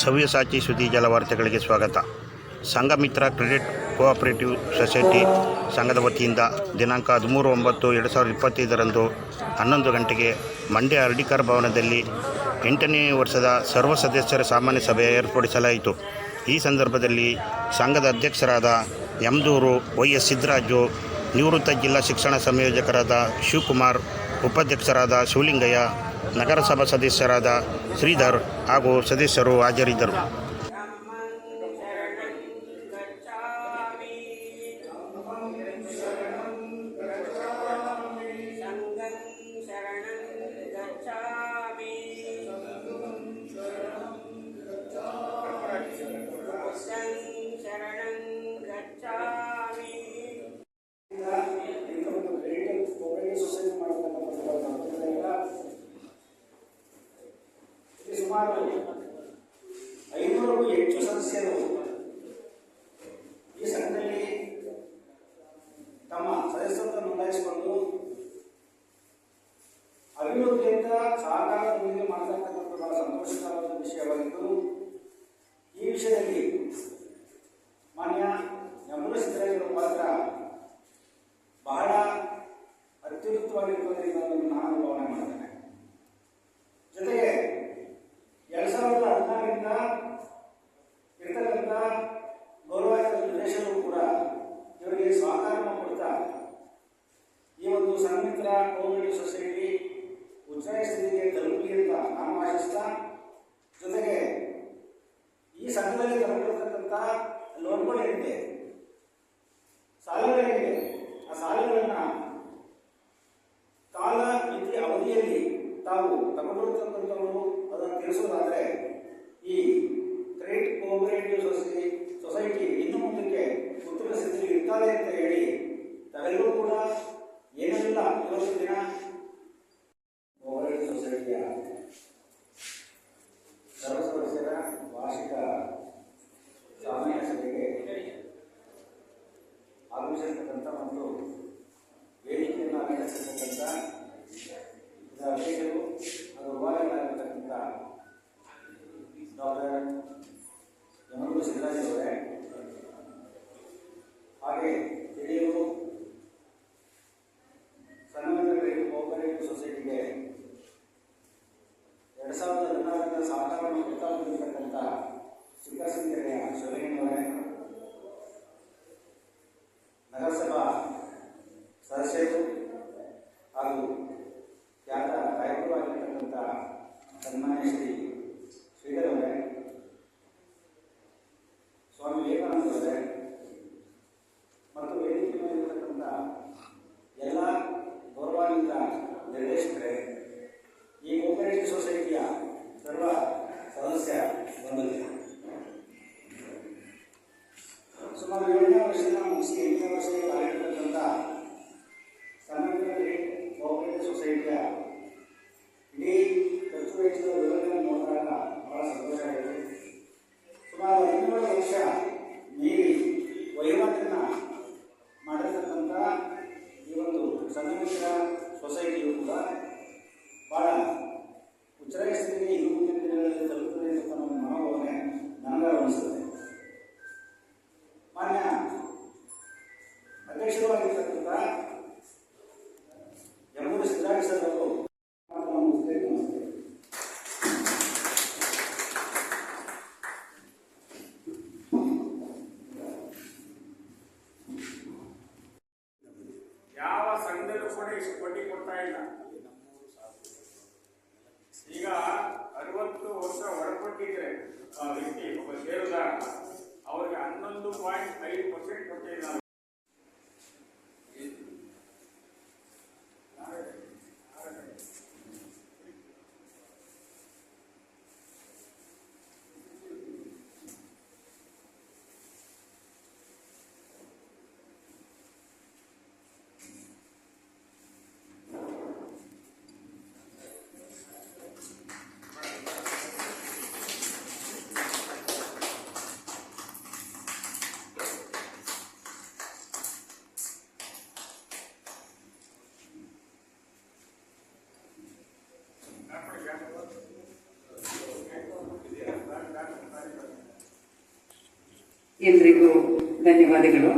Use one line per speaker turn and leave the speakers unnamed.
ಸವ್ಯಸಾಚಿ ಸುದ್ದಿ ಜಲವಾರ್ತೆಗಳಿಗೆ ಸ್ವಾಗತ. Sanghamitra credit cooperative society ಸಂಘದ ವತಿಯಿಂದ ದಿನಾಂಕ ಹದಿಮೂರು ಒಂಬತ್ತು ಎರಡು ಸಾವಿರದ ಇಪ್ಪತ್ತೈದರಂದು ಹನ್ನೊಂದು ಗಂಟೆಗೆ ಮಂಡ್ಯ ಅರ್ಡಿಕರ್ ಭವನದಲ್ಲಿ ಎಂಟನೇ ವರ್ಷದ ಸರ್ವ ಸದಸ್ಯರ ಸಾಮಾನ್ಯ ಸಭೆ ಏರ್ಪಡಿಸಲಾಯಿತು. ಈ ಸಂದರ್ಭದಲ್ಲಿ ಸಂಘದ ಅಧ್ಯಕ್ಷರಾದ ಯಮದೂರು ವೈ ಎಸ್ ಸಿದ್ದರಾಜು, ನಿವೃತ್ತ ಜಿಲ್ಲಾ ಶಿಕ್ಷಣ ಸಂಯೋಜಕರಾದ ಶಿವಕುಮಾರ್, ಉಪಾಧ್ಯಕ್ಷರಾದ ಶಿವಲಿಂಗಯ್ಯ ನಗರಸಭಾ ಸದಸ್ಯರಾದ ಶ್ರೀಧರ್ ಹಾಗೂ ಸದಸ್ಯರು ಹಾಜರಿದ್ದರು.
ಅನ್ನೋದನ್ನು ನಾನು ಭಾವನೆ ಮಾಡ್ತೇನೆ. ಜೊತೆಗೆ ಎರಡ್ ಸಾವಿರದ ಹದಿನಾರರಿಂದ ಇರ್ತಕ್ಕಂಥ ಗೌರವಾಯುತ ನಿರ್ದೇಶಕರು ಕೂಡ ಇವರಿಗೆ ಸಹಕಾರವನ್ನು ಕೊಡ್ತಾ ಈ ಒಂದು ಸಂಮಿತ್ರ ಕೋಆಪರೇಟಿವ್ ಸೊಸೈಟಿ ಉಚ್ಚಾಯ ಸ್ಥಿತಿಗೆ ತಲುಪಲಿ ಅಂತ ನಾನು ಆಶಿಸ್ತಾ, ಜೊತೆಗೆ ಈ ಸಂಘದಲ್ಲಿ ತಗೊಂಡಿರ್ತಕ್ಕಂಥ ಲೋನ್ಗಳೇನಿದೆ ಸಾಲಗಳೇನಿದೆ ಮಿತಿ ಅವಧಿಯಲ್ಲಿ ತಾವು ತಗೊಂಡಿರ್ತಕ್ಕಂಥವರು ಅದನ್ನು ತಿಳಿಸೋದಾದ್ರೆ, ಈ ಕ್ರೆಡಿಟ್ ಕೋಆಪರೇಟಿವ್ ಸೊಸೈಟಿ ಸೊಸೈಟಿ ಇನ್ನು ಮುಂದಕ್ಕೆ ಉತ್ತಮ ಸ್ಥಿತಿಯಲ್ಲಿ ಇರ್ತಾರೆ ಅಂತ ಹೇಳಿ ತಾವೆಲ್ಲರೂ ಕೂಡ ಏನೆಲ್ಲ ಇವತ್ತು ದಿನ ಕೋಆಪರೇಟಿವ್ ಸೊಸೈಟಿಯ ಸರ್ವ ಸದಸ್ಯರ ವಾರ್ಷಿಕ ಸಾಮಾನ್ಯ ಸಭೆಗೆ ಆಗಮಿಸಿರ್ತಕ್ಕಂಥ ಮತ್ತು ವೇದಿಕೆಯನ್ನು ಅಲಂಕರಿಸಿರ್ತಕ್ಕಂಥ ಇದರ ಅಧ್ಯಕ್ಷರು ಹಾಗೂ ಉಪಾಧ್ಯಕ್ಷರಾಗಿರ್ತಕ್ಕಂಥ ಡಾಕ್ಟರ್ ಯಮನೂರು ಸಿದ್ದರಾಜ್ ಅವರೇ ಹಾಗೆ ಹಿರಿಯರು ಸನ್ಮಾನಿತ ಕ್ರೆಡಿಟ್ ಕೋಆಪರೇಟಿವ್ ಸೊಸೈಟಿಗೆ ಎರಡು ಸಾವಿರದ ಹದಿನಾರರಿಂದ ಸಹಕಾರವನ್ನು ಕೊಡ್ತಾ ಬಂದಿರತಕ್ಕಂಥ ಸುಖಸಂಖ್ಯೆಯ ಶಿವಲಿಂಗವರೇ ನಗರಸಭಾ ಸದಸ್ಯರು ಹಾಗೂ ಖ್ಯಾತ ಗಾಯಕರು ಆಗಿರ್ತಕ್ಕಂಥ ಸನ್ಮಾನ್ಯ ಶ್ರೀ ಸ್ವಾಮಿ ವಿವೇಕಾನಂದ ಮತ್ತು ವೇದಿಕೆ ಮೇಲಿರತಕ್ಕಂಥ ಎಲ್ಲ ಗೌರವಾನ್ವಿತ ನಿರ್ದೇಶಕರೇ, ಈ ಕೋಪರೇಟಿವ್ ಸೊಸೈಟಿಯ ಸರ್ವ ಸದಸ್ಯ ಬಂಧುಗಳು. ಸುಮಾರು ಏಳನೇ ವರ್ಷದ ಮುಗಿಸಿ ಎಂಟನೇ ವರ್ಷದಲ್ಲಿ ಕಾಲಿಟ್ಟಿರ್ತಕ್ಕಂಥ ಸಂಗಮಿತ್ರ ಸೊಸೈಟಿಯು ಕೂಡ ಬಹಳ ಉಚ್ಚರಾಯ ಸ್ಥಿತಿಗೆ ಇನ್ನು ಮುಂದಿನ ದಿನಗಳಲ್ಲಿ ತಲುಪುತ್ತದೆ ಅಂತ ನಮ್ಮ ಮನೋಭಾವನೆ ನನಗೆ ಅನಿಸುತ್ತದೆ
ಇಲ್ಲ ಈಗ ಅರವತ್ತು ವರ್ಷ ಒಳಪಟ್ಟಿದ್ರೆ ಆ ವ್ಯಕ್ತಿ ಒಬ್ಬ ಷೇರುದಾರ ಅವರಿಗೆ ಹನ್ನೊಂದು ಪಾಯಿಂಟ್ ಐದು ಪರ್ಸೆಂಟ್ ಎಲ್ರಿಗೂ ಧನ್ಯವಾದಗಳು